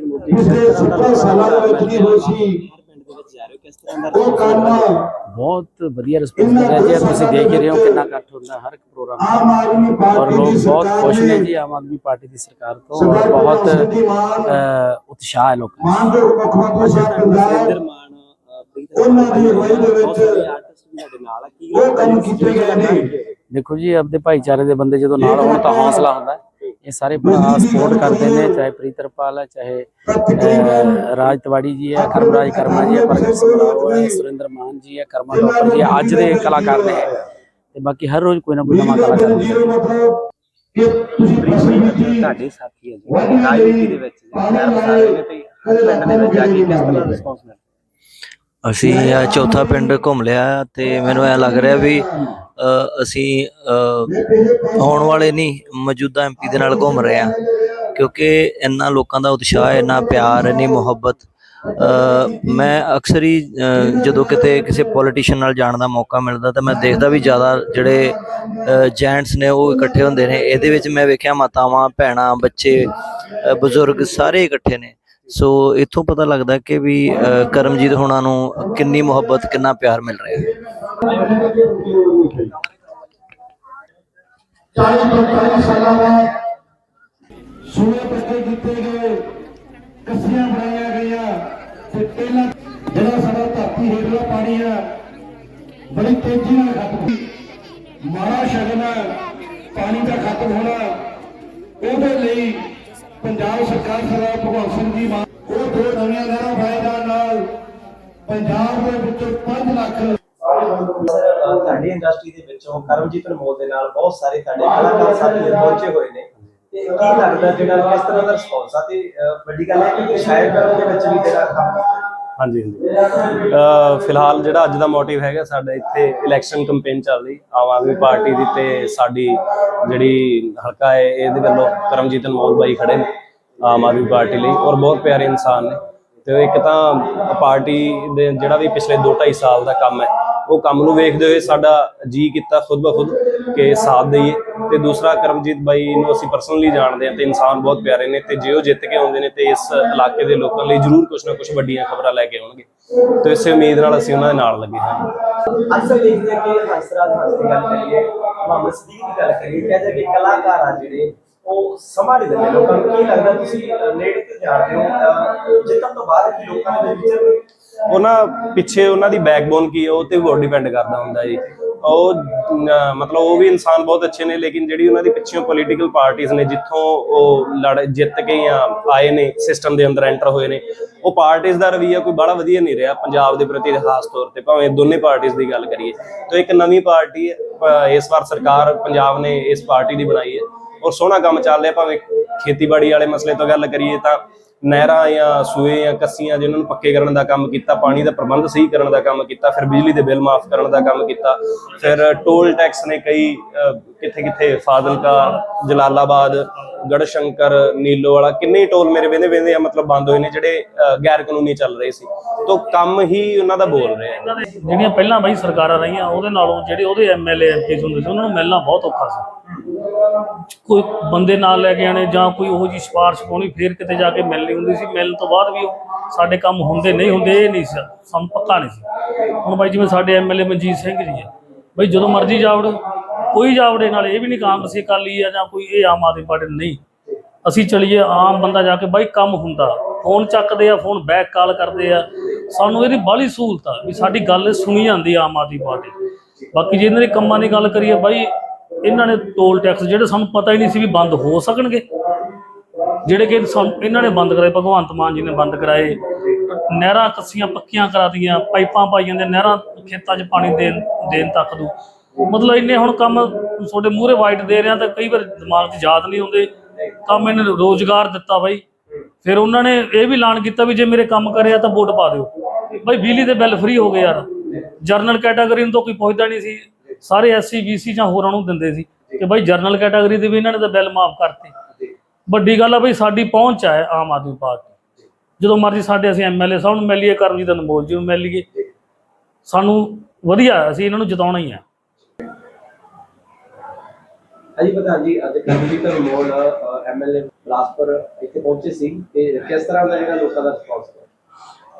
ਪਿਛਲੇ 70 ਸਾਲਾਂ ਦੇ ਵਿੱਚ ਨਹੀਂ ਹੋਈ ਸੀ। ਹੋ ਉਹ ਕੰਮ ਬਹੁਤ ਵਧੀਆ ਰਿਸਪੌਂਸ ਰਿਹਾ ਜੀ। ਤੁਸੀਂ ਦੇਖ ਹੀ ਰਹੇ ਹੋ ਕਿੰਨਾ ਇਕੱਠ ਹੁੰਦਾ ਹਰ ਇੱਕ ਪ੍ਰੋਗਰਾਮ ਆਮ ਆਦਮੀ ਪਾਰਟੀ ਦੀ ਬਹੁਤ ਖੁਸ਼ ਨੇ ਨੇ ਜੀ ਆਮ ਆਦਮੀ ਪਾਰਟੀ ਦੀ ਸਰਕਾਰ ਤੋਂ। ਬਹੁਤ ਉਤਸ਼ਾਹ ਹੈ ਲੋਕਾਂ ਮਾਨ ਦੇ ਮੁੱਖ ਮੰਤਰੀ ਸਾਹਿਬ ਪੰਜਾਬ ਉਹਨਾਂ ਦੀ ਅਗਵਾਈ ਦੇ ਵਿੱਚ ਬਹੁਤ ਸਾਰੇ ਆਰਟਿਸਟ ਵੀ ਸਾਡੇ ਨਾਲ ਆ। ਕੀ ਉਹ ਕੰਮ ਕੀਤੇ ਗਏ ਨੇ। ਦੇਖੋ ਜੀ ਆਪਦੇ ਭਾਈਚਾਰੇ ਦੇ ਬੰਦੇ ਜਦੋਂ ਨਾਲ ਹੋਣ ਤਾਂ ਹੌਸਲਾ ਹੁੰਦਾ ਹੈ। ਇਹ ਸਾਰੇ ਭਰਾ ਸਪੋਰਟ ਕਰਦੇ ਨੇ ਚਾਹੇ ਪ੍ਰੀਤਰਪਾਲ ਹੈ ਚਾਹੇ ਰਾਜ ਤਿਵਾੜੀ ਜੀ ਹੈ ਕਰਮਰਾਜ ਕਰਮਾ ਜੀ ਹੈ ਪ੍ਰਗਟ ਹੈ ਸੁਰਿੰਦਰ ਮਾਨ ਜੀ ਹੈ ਕਰਮਾ ਡਾਕਟਰ ਜੀ ਅੱਜ ਦੇ ਕਲਾਕਾਰ ਨੇ। ਤੇ ਬਾਕੀ ਹਰ ਰੋਜ਼ ਕੋਈ ਨਾ ਕੋਈ ਨਵਾਂ ਕਲਾਕਾਰ ਮਿਲਦਾ ਜੀਰੋ ਮਤਲਬ ਕਿ ਤੁਸੀਂ ਫਸਲ ਬੀਜੀ ਤੁਹਾਡੇ ਸਾਥੀ ਹੈ ਜੀ। ਰਾਜਨੀਤੀ ਦੇ ਵਿੱਚ ਪਿੰਡ ਦੇ ਵਿੱਚ ਜਾ ਕੇ ਕਿਸ ਤਰ੍ਹਾਂ ਦਾ ਰਿਸਪੌਂਸ ਮਿਲ ਅਸੀਂ ਇਹ ਚੌਥਾ ਪਿੰਡ ਘੁੰਮ ਲਿਆ ਤੇ ਮੈਨੂੰ ਐ ਲੱਗ ਰਿਹਾ ਵੀ ਅਸੀਂ ਆਉਣ ਵਾਲੇ ਨਹੀਂ, ਮੌਜੂਦਾ ਐਮਪੀ ਦੇ ਨਾਲ ਘੁੰਮ ਰਹੇ ਹਾਂ। ਕਿਉਂਕਿ ਇੰਨਾ ਲੋਕਾਂ ਦਾ ਉਤਸ਼ਾਹ ਹੈ ਇੰਨਾ ਪਿਆਰ, ਇੰਨੀ ਮੁਹੱਬਤ ਮੈਂ ਅਕਸਰ ਹੀ ਜਦੋਂ ਕਿਤੇ ਕਿਸੇ ਪੋਲੀਟੀਸ਼ੀਅਨ ਨਾਲ ਜਾਣ ਦਾ ਮੌਕਾ ਮਿਲਦਾ, ਤਾਂ ਮੈਂ ਦੇਖਦਾ ਵੀ ਜ਼ਿਆਦਾ ਜਿਹੜੇ ਜੈਂਟਸ ਨੇ ਉਹ ਇਕੱਠੇ ਹੁੰਦੇ ਨੇ। ਇਹਦੇ ਵਿੱਚ ਮੈਂ ਵੇਖਿਆ ਮਾਤਾਵਾਂ, ਭੈਣਾਂ, ਬੱਚੇ ਬਜ਼ੁਰਗ ਸਾਰੇ ਇਕੱਠੇ ਨੇ। ਸੋ ਇਥੋਂ ਪਤਾ ਲੱਗਦਾ ਕਿ ਵੀ ਕਰਮਜੀਤ ਹੋਣਾ ਨੂੰ ਕਿੰਨੀ ਮੁਹੱਬਤ, ਕਿੰਨਾ ਪਿਆਰ ਮਿਲ ਰਿਹਾ ਹੈ 40 45 ਸਾਲਾਂ ਬਾਅਦ ਸੂਏ ਪੱਕੇ ਕੀਤੇ ਗਏ ਕੱਸੀਆਂ ਬਣਾਈਆਂ ਗਈਆਂ ਤੇ ਪਹਿਲਾਂ ਜਿਹੜਾ ਸਾਡਾ ਧਰਤੀ ਹੇਠਲਾ ਪਾਣੀ ਆ ਬੜੀ ਤੇਜ਼ੀ ਨਾਲ ਖਤਮ ਹੋਈ। ਸ਼ਗਨ, ਪਾਣੀ ਦਾ ਖਤਮ ਹੋਣਾ, ਉਹਦੇ ਲਈ ਪੰਜਾਬ ਸਰਕਾਰ ਸਰਦਾਰ ਭਗਵੰਤ ਸਿੰਘ ਜੀ ਮਾਨ ਉਹ ਦੋ ਨਵੀਆਂ ਬਣਾਏ ਜਾਣ ਨਾਲ ਪੰਜਾਬ ਦੇ ਵਿੱਚੋਂ 5 ਲੱਖ ਤੁਹਾਡੀ ਇੰਡਸਟਰੀ ਦੇ ਵਿੱਚੋਂ ਕਰਮਜੀਤ ਅਨਮੋਲ ਦੇ ਨਾਲ ਬਹੁਤ ਸਾਰੇ ਤੁਹਾਡੇ ਕਲਾਕਾਰ ਸਾਥੀ ਪਹੁੰਚੇ ਹੋਏ ਨੇ। ਤੇ ਕੀ ਲੱਗਦਾ ਜਿਹੜਾ ਕਿਸ ਤਰ੍ਹਾਂ ਦਾ ਰਿਸਪੌਂਸ ਆ? ਤੇ ਵੱਡੀ ਗੱਲ ਹੈ ਕਿ ਸ਼ਾਇਰ ਕਰਨ ਦੇ ਵਿੱਚ ਵੀ ਜਿਹੜਾ ਕੰਮ ਹਾਂਜੀ ਹਾਂਜੀ। ਫਿਲਹਾਲ ਜਿਹੜਾ ਅੱਜ ਦਾ ਮੋਟਿਵ ਹੈਗਾ ਸਾਡਾ ਇੱਥੇ ਇਲੈਕਸ਼ਨ ਕੈਂਪੇਨ ਚੱਲ ਰਹੀ। ਆਮ ਆਦਮੀ ਪਾਰਟੀ ਦੀ ਤੇ ਸਾਡੀ ਜਿਹੜੀ ਹਲਕਾ ਹੈ, ਇਹਦੇ ਵੱਲੋਂ ਕਰਮਜੀਤ ਅਨਮੋਲ ਬਾਈ ਖੜੇ ਨੇ, ਆਮ ਆਦਮੀ ਪਾਰਟੀ ਲਈ ਔਰ ਬਹੁਤ ਪਿਆਰੇ ਇਨਸਾਨ ਨੇ। ਤੇ ਇੱਕ ਤਾਂ ਪਾਰਟੀ ਦੇ ਜਿਹੜਾ ਵੀ ਪਿਛਲੇ 2.5 ਸਾਲ ਦਾ ਕੰਮ ਹੈ, ਉਹ ਕੰਮ ਨੂੰ ਵੇਖਦੇ ਹੋਏ ਸਾਡਾ ਜੀ ਕੀਤਾ ਖੁਦ ਬ ਕਿ ਸਾਥ ਦਈਏ। ਤੇ ਦੂਸਰਾ ਕਰਮਜੀਤ ਬਾਈ ਨੂੰ ਅਸੀਂ ਪਰਸਨਲੀ ਜਾਣਦੇ ਹਾਂ ਤੇ ਇਨਸਾਨ ਬਹੁਤ ਪਿਆਰੇ ਨੇ ਤੇ ਜੇ ਉਹ ਜਿੱਤ ਕੇ ਆਉਂਦੇ ਨੇ ਤੇ ਇਸ ਇਲਾਕੇ ਦੇ ਲੋਕਾਂ ਲਈ ਜ਼ਰੂਰ ਕੁਝ ਨਾ ਕੁਝ ਵੱਡੀਆਂ ਖਬਰਾਂ ਲੈ ਕੇ ਆਉਣਗੇ। ਤੇ ਇਸੇ ਉਮੀਦ ਨਾਲ ਅਸੀਂ ਉਹਨਾਂ ਦੇ ਨਾਲ ਲੱਗੇ ਹਾਂ। ਅਕਸਰ ਦੇਖਦੇ ਹਾਂ ਕਿ ਹੰਸਰਾਜ ਹੰਸ ਗੱਲ ਕਰੀਏ ਮੁਹੰਮਦ ਸਦੀਕ ਦੀ ਗੱਲ ਕਰੀਏ ਕਹਿੰਦੇ ਕਿ ਕਲਾਕਾਰ ਆ ਜਿਹੜੇ ਉਹ ਸਮਾਂ ਨਹੀਂ ਦਿੰਦੇ ਲੋਕਾਂ ਨੂੰ। ਕੀ ਲੱਗਦਾ ਤੁਸੀਂ ਅਹ, ਨੇੜੇ ਤੇ ਜਾਣਦੇ ਹੋ ਜਿੱਤਣ ਤੋਂ ਬਾਅਦ ਕੀ ਲੋਕਾਂ ਦੇ ਵਿੱਚ ਉਹਨਾਂ ਪਿੱਛੇ ਉਹਨਾਂ ਦੀ ਬੈਕਬੋਨ ਕੀ ਹੈ ਉਹ ਤੇ ਹੋਰ ਡਿਪੈਂਡ ਕਰਦਾ ਹੁੰਦਾ ਜੀ। ਉਹ ਮਤਲਬ ਉਹ ਵੀ ਇਨਸਾਨ ਬਹੁਤ ਅੱਛੇ ਨੇ, ਲੇਕਿਨ ਜਿਹੜੀ ਉਹਨਾਂ ਦੀ ਪਿੱਛੇੋਂ ਪੋਲੀਟੀਕਲ ਪਾਰਟੀਆਂ ਨੇ, ਜਿੱਥੋਂ ਉਹ ਲੜ, ਜਿੱਤ ਕੇ ਜਾਂ ਆਏ ਨੇ ਸਿਸਟਮ ਦੇ ਅੰਦਰ ਐਂਟਰ ਹੋਏ ਨੇ, ਉਹ ਪਾਰਟੀਆਂ ਦਾ ਰਵਈਆ ਕੋਈ ਬੜਾ ਵਧੀਆ ਨਹੀਂ ਰਿਹਾ ਪੰਜਾਬ ਦੇ ਪ੍ਰਤੀ ਖਾਸ ਤੌਰ ਤੇ, ਭਾਵੇਂ ਦੋਨੇ ਪਾਰਟੀਆਂ ਦੀ ਗੱਲ ਕਰੀਏ। ਤਾਂ ਇੱਕ ਨਵੀਂ ਪਾਰਟੀ ਹੈ ਇਸ ਵਾਰ ਸਰਕਾਰ ਪੰਜਾਬ ਨੇ ਇਸ ਪਾਰਟੀ ਦੀ ਬਣਾਈ ਹੈ, ਔਰ ਸੋਹਣਾ ਕੰਮ ਚੱਲ ਰਿਹਾ, ਭਾਵੇਂ ਖੇਤੀਬਾੜੀ ਵਾਲੇ ਮਸਲੇ ਤੋਂ ਗੱਲ ਕਰੀਏ ਤਾਂ ਨਹਿਰਾਂ ਜਾਂ ਸੂਏ ਜਾਂ ਕੱਸੀਆਂ ਜਿਹਨਾਂ ਨੂੰ ਪੱਕੇ ਕਰਨ ਦਾ ਕੰਮ ਕੀਤਾ, ਪਾਣੀ ਦਾ ਪ੍ਰਬੰਧ ਸਹੀ ਕਰਨ ਦਾ ਕੰਮ ਕੀਤਾ, ਫਿਰ ਬਿਜਲੀ ਦੇ ਬਿੱਲ ਮਾਫ ਕਰਨ ਦਾ ਕੰਮ ਕੀਤਾ, ਫਿਰ ਟੋਲ ਟੈਕਸ ਨੇ ਕਈ ਕਿੱਥੇ ਕਿੱਥੇ ਫਾਜ਼ਿਲਕਾ, ਜਲਾਲਾਬਾਦ ਗੜਸ਼ੰਕਰ ਨੀਲੋ ਵਾਲਾ ਕਿੰਨੇ ਟੋਲ ਮੇਰੇ ਵੇਂਦੇ ਵੇਂਦੇ ਆ, ਮਤਲਬ ਬੰਦ ਹੋਏ ਨੇ ਜਿਹੜੇ ਗੈਰ ਕਾਨੂੰਨੀ ਚੱਲ ਰਹੇ ਸੀ। ਤੋਂ ਕੰਮ ਹੀ ਉਹਨਾਂ ਦਾ ਬੋਲ ਰਿਹਾ ਹੈ। ਜਿਹੜੀਆਂ ਪਹਿਲਾਂ ਬਈ ਸਰਕਾਰਾਂ ਰਹੀਆਂ, ਉਹਦੇ ਨਾਲੋਂ ਜਿਹੜੇ ਉਹਦੇ ਐਮਐਲਏ ਐਮਪੀ ਹੁੰਦੇ ਸੀ, ਉਹਨਾਂ ਨੂੰ ਮਿਲਣਾ ਬਹੁਤ ਔਖਾ ਸੀ। ਕੋਈ ਬੰਦੇ ਨਾਲ ਲੈ ਕੇ ਆਣੇ ਜਾਂ ਕੋਈ ਉਹੋ ਜੀ ਸਿਫਾਰਿਸ਼ ਪਾਉਣੀ, ਫੇਰ ਕਿਤੇ ਜਾ ਕੇ ਮਿਲਣੀ ਹੁੰਦੀ ਸੀ। ਮਿਲਣ ਤੋਂ ਬਾਅਦ ਵੀ ਉਹ ਸਾਡੇ ਕੰਮ ਹੁੰਦੇ ਨਹੀਂ ਹੁੰਦੇ, ਇਹ ਨਹੀਂ ਸੀ, ਸਾਨੂੰ ਪੱਕਾ ਨਹੀਂ ਸੀ। ਹੁਣ ਬਾਈ ਜਿਵੇਂ ਸਾਡੇ ਐਮਐਲਏ ਮਨਜੀਤ ਸਿੰਘ ਜੀ ਆ, ਬਈ ਜਦੋਂ ਮਰਜ਼ੀ ਜਾ ਵੜੋ। ਕੋਈ ਜਾਵੜੇ ਨਾਲ ਇਹ ਵੀ ਨਹੀਂ ਕਾਂਗਰਸੀ ਅਕਾਲੀ ਆ ਜਾਂ ਕੋਈ ਇਹ ਆਮ ਆਦਮੀ ਪਾਰਟੀ ਨਹੀਂ। ਅਸੀਂ ਚਲੀਏ ਆਮ ਬੰਦਾ ਜਾ ਕੇ ਬਾਈ ਕੰਮ ਹੁੰਦਾ। ਫੋਨ ਚੱਕਦੇ ਆ, ਫੋਨ ਬੈਕ ਕਾਲ ਕਰਦੇ ਆ। ਸਾਨੂੰ ਇਹਦੀ ਬਾਹਲੀ ਸਹੂਲਤ ਆ ਵੀ ਸਾਡੀ ਗੱਲ ਸੁਣੀ ਜਾਂਦੀ ਆਮ ਆਦਮੀ ਪਾਰਟੀ। ਬਾਕੀ ਜੇ ਇਹਨਾਂ ਦੇ ਕੰਮਾਂ ਦੀ ਗੱਲ ਕਰੀਏ ਬਾਈ, ਇਹਨਾਂ ਨੇ ਟੋਲ ਟੈਕਸ ਜਿਹੜੇ ਸਾਨੂੰ ਪਤਾ ਹੀ ਨਹੀਂ ਸੀ ਵੀ ਬੰਦ ਹੋ ਸਕਣਗੇ। ਜਿਹੜੇ ਕਿ ਸਾਨੂੰ, ਇਹਨਾਂ ਨੇ ਬੰਦ ਕਰਾਏ, ਭਗਵੰਤ ਮਾਨ ਜੀ ਨੇ ਬੰਦ ਕਰਾਏ। ਨਹਿਰਾਂ ਕੱਸੀਆਂ ਪੱਕੀਆਂ ਕਰਾਤੀਆਂ ਪਾਈਪਾਂ ਪਾਈ ਜਾਂਦੇ ਨਹਿਰਾਂ ਖੇਤਾਂ 'ਚ ਪਾਣੀ ਦੇਣ ਦੇਣ ਤੱਕ ਨੂੰ। ਮਤਲਬ ਇੰਨੇ ਹੁਣ ਕੰਮ ਤੁਹਾਡੇ ਮੂਹਰੇ ਵਾਈਟ ਦੇ ਰਿਆਂ ਤਾਂ ਕਈ ਵਾਰ ਦਿਮਾਗ 'ਚ ਯਾਦ ਨਹੀਂ ਹੁੰਦੇ ਕੰਮ ਇਹਨੇ ਰੋਜ਼ਗਾਰ ਦਿੱਤਾ ਬਾਈ। ਫਿਰ ਉਹਨਾਂ ਨੇ ਇਹ ਵੀ ਐਲਾਨ ਕੀਤਾ ਵੀ ਜੇ ਮੇਰੇ ਕੰਮ ਕਰਿਆ ਤਾਂ ਵੋਟ ਪਾ ਦਿਓ। ਬਾਈ, ਬਿਜਲੀ ਦੇ ਬਿੱਲ ਫ੍ਰੀ ਹੋ ਗਏ ਯਾਰ। ਜਰਨਲ ਕੈਟਾਗਰੀ ਨੂੰ ਤਾਂ ਕੋਈ ਪਹੁੰਚਦਾ ਨਹੀਂ ਸੀ। ਸਾਰੇ ਐਸਸੀ ਬੀਸੀ ਜਾਂ ਹੋਰਾਂ ਨੂੰ ਦਿੰਦੇ ਸੀ ਕਿ ਬਾਈ ਜਰਨਲ ਕੈਟਾਗਰੀ ਦੇ ਵੀ ਇਹਨਾਂ ਨੇ ਤਾਂ ਬਿੱਲ ਮਾਫ ਕਰਤੇ। ਵੱਡੀ ਗੱਲ ਆ ਬਈ, ਸਾਡੀ ਪਹੁੰਚ ਆ ਆਮ ਆਦਮੀ ਪਾਰਟੀ। ਜਦੋਂ ਮਰਜ਼ੀ ਸਾਡੇ ਅਸੀਂ ਐਮਐਲਏ ਸਾਹਿਬ ਨੂੰ ਮਿਲ ਲਈਏ, ਕਰਮਜੀਤ ਅਨਮੋਲ ਜੀ ਨੂੰ ਮਿਲ ਲਈਏ। ਸਾਨੂੰ ਵਧੀਆ ਅਸੀਂ ਇਹਨਾਂ ਨੂੰ ਜਿਤਾਉਣਾ ਹੀ ਆ। ਅਜੀ ਪ੍ਰਧਾਨ ਜੀ ਅੱਜ ਕਰਮਜੀਤ ਅਨਮੋਲ ਐਮਐਲਏ ਬਲਾਸਪੁਰ ਇੱਥੇ ਪਹੁੰਚੇ ਸੀ ਤੇ ਕਿਸ ਤਰ੍ਹਾਂ ਦਾ ਜਿਹੜਾ ਲੋਕਾਂ ਦਾ ਰਿਸਪੌਂਸ ਹੈ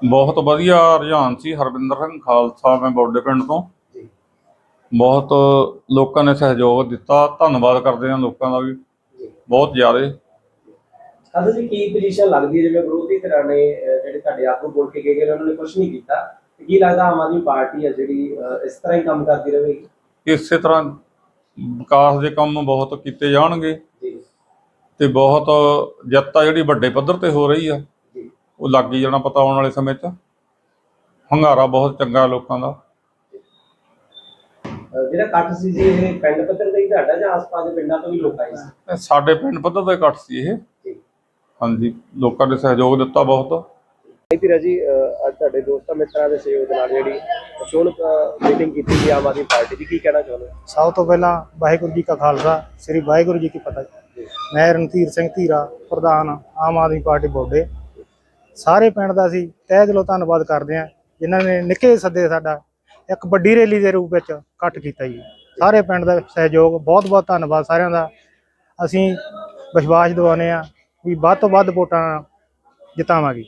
ਬਹੁਤ ਵਧੀਆ ਰੁਝਾਨ ਸੀ ਹਰਵਿੰਦਰ ਸਿੰਘ ਖਾਲਸਾ ਮੈਂ ਬੋਡੇ ਪਿੰਡ ਤੋਂ। ਜੀ। ਬਹੁਤ ਲੋਕਾਂ ਨੇ ਸਹਿਯੋਗ ਦਿੱਤਾ ਧੰਨਵਾਦ ਕਰਦੇ ਹਾਂ ਲੋਕਾਂ ਦਾ ਵੀ ਬਹੁਤ ਜ਼ਿਆਦਾ। ਖਾਲਸਾ ਜੀ ਕੀ ਪੋਜੀਸ਼ਨ ਲੱਗਦੀ ਜਿਵੇਂ ਵਿਰੋਧੀ ਧਿਰਾਂ ਨੇ ਜਿਹੜੇ ਤੁਹਾਡੇ ਆਗੂ ਬੋਲ ਕੇ ਗਏ ਉਹਨਾਂ ਨੇ ਕੁਝ ਨਹੀਂ ਕੀਤਾ। ਕੀ ਲੱਗਦਾ ਆਮ ਆਦਮੀ ਪਾਰਟੀ ਹੈ ਜਿਹੜੀ ਇਸ ਤਰ੍ਹਾਂ ਹੀ ਕੰਮ ਕਰਦੀ ਰਹੇਗੀ? ਇਸੇ ਤਰ੍ਹਾਂ ਵਿਕਾਸ ਦੇ ਕੰਮ ਬਹੁਤ ਕੀਤੇ ਜਾਣਗੇ। ਤੇ ਬਹੁਤ ਜਿੱਤ ਜਿਹੜੀ ਵੱਡੇ ਪੱਧਰ ਤੇ ਹੋ ਰਹੀ ਆ ਉਹ ਲੱਗ ਹੀ ਜਾਣਾ ਪਤਾ ਆਉਣ ਵਾਲੇ ਸਮੇਂ 'ਚ। ਹੰਗਾਰਾ ਬਹੁਤ ਚੰਗਾ ਲੋਕਾਂ ਦਾ। ਜਿਹੜਾ ਕੱਟ ਸੀ ਜੀ ਇਹ ਪਿੰਡ ਪੱਧਰ ਦਾ ਹੀ ਤੁਹਾਡਾ ਜਾਂ ਆਸ-ਪਾਸ ਦੇ ਪਿੰਡਾਂ ਤੋਂ ਵੀ ਲੋਕ ਆਏ ਸੀ? ਸਾਡੇ ਪਿੰਡ ਪੱਧਰ ਤੇ ਘੱਟ ਸੀ ਇਹ। ਹਾਂਜੀ ਲੋਕਾਂ ਨੇ ਸਹਿਯੋਗ ਦਿੱਤਾ ਬਹੁਤ। ਧੀਰਾ ਜੀ ਅੱਜ ਤੁਹਾਡੇ ਦੋਸਤਾਂ ਮਿੱਤਰਾਂ ਦੇ ਸਹਿਯੋਗ ਨਾਲ ਜਿਹੜੀ ਚੋਣ ਮੀਟਿੰਗ ਕੀਤੀ ਗਈ ਆਮ ਆਦਮੀ ਪਾਰਟੀ ਦੀ ਕੀ ਕਹਿਣਾ ਚਾਹੁੰਦੇ ਸਭ ਤੋਂ ਪਹਿਲਾਂ ਵਾਹਿਗੁਰੂ ਜੀ ਕਾ ਖਾਲਸਾ ਸ੍ਰੀ ਵਾਹਿਗੁਰੂ ਜੀ ਕੀ ਫਤਿਹ। ਮੈਂ ਰਣਧੀਰ ਸਿੰਘ ਧੀਰਾ ਪ੍ਰਧਾਨ ਆਮ ਆਦਮੀ ਪਾਰਟੀ ਬੋਡੇ। ਸਾਰੇ ਪਿੰਡ ਦਾ ਅਸੀਂ ਤਹਿ ਦਿਲੋਂ ਧੰਨਵਾਦ ਕਰਦੇ ਹਾਂ ਜਿਨ੍ਹਾਂ ਨੇ ਨਿੱਕੇ ਸੱਦੇ ਸਾਡਾ ਇੱਕ ਵੱਡੀ ਰੈਲੀ ਦੇ ਰੂਪ ਵਿੱਚ ਇਕੱਠ ਕੀਤਾ ਜੀ। ਸਾਰੇ ਪਿੰਡ ਦਾ ਸਹਿਯੋਗ ਬਹੁਤ ਬਹੁਤ ਧੰਨਵਾਦ ਸਾਰਿਆਂ ਦਾ। ਅਸੀਂ ਵਿਸ਼ਵਾਸ ਦਿਵਾਉਂਦੇ ਹਾਂ ਵੀ ਵੱਧ ਤੋਂ ਵੱਧ ਵੋਟਾਂ ਜਿਤਾਵਾਂਗੇ।